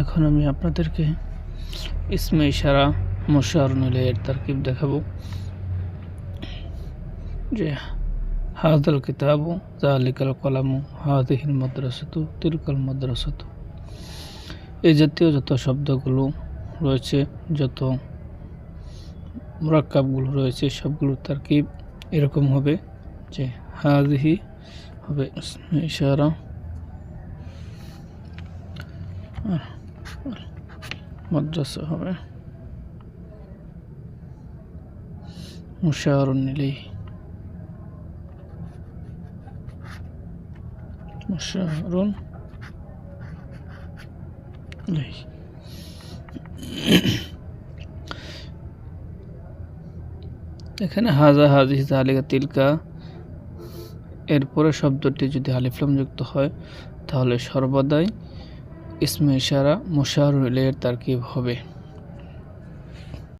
এখন আমি আপনাদেরকে ইসমে ইশারা মোশারুল এর তারকিব দেখাবো। যে হাদাল কিতাবু জালিকাল কলামু হাদিহিল মাদ্রাসাতু তিলকাল মাদ্রাসাতু। এই জাতীয় যত শব্দগুলো রয়েছে, যত মুরাক্কাবগুলো রয়েছে, সবগুলোর তারকিব এরকম হবে যে হাদিহি হবে ইশারা। আর মাদ্রাসা হবে। মুশারুন এখানে হাজা হাজি জালিকা তিলকা। এরপরে শব্দটি যদি আলিফলাম যুক্ত হয়, তাহলে সর্বদাই ইসমে ইশারা মুশারুল ইলাইহির তারকিব হবে